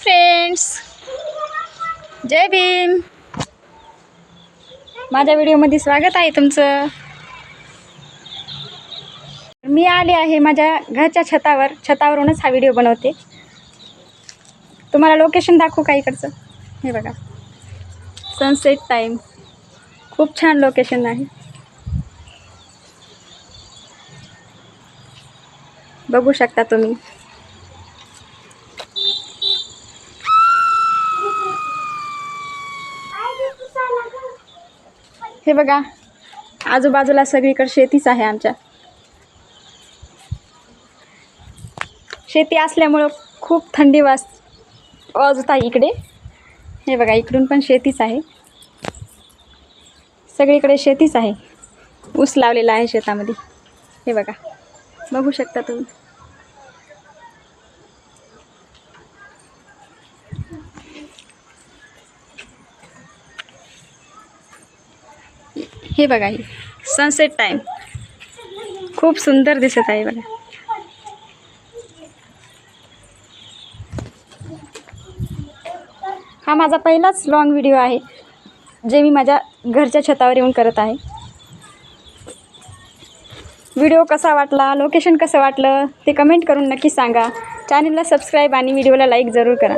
Friends जय भीम. माझ्या व्हिडिओमध्ये स्वागत आहे तुमचं. मी आले आहे माझ्या घरच्या छतावर. छतावरूनच हा व्हिडिओ बनवते. तुम्हाला लोकेशन दाखवू का इकडचं? हे बघा. सनसेट टाईम खूप छान लोकेशन आहे. बघू शकता तुम्ही. हे बघा आजूबाजूला सगळीकडे शेतीच आहे आमच्या. शेती असल्यामुळं खूप थंडी वाज वाजत आहे इकडे. हे बघा इकडून पण शेतीच आहे. सगळीकडे शेतीच आहे. ऊस लावलेला आहे शेतामध्ये. हे बघा बघू शकता तुम्ही. हे बघा ही. सनसेट टाईम खूप सुंदर दिसत आहे बघा. हा माझा पहिलाच लॉंग व्हिडिओ आहे जे मी माझ्या घरच्या छतावर येऊन करत आहे. व्हिडिओ कसा वाटला लोकेशन कसं वाटलं ते कमेंट करून नक्की सांगा. चॅनलला सबस्क्राईब आणि व्हिडिओला लाईक जरूर करा.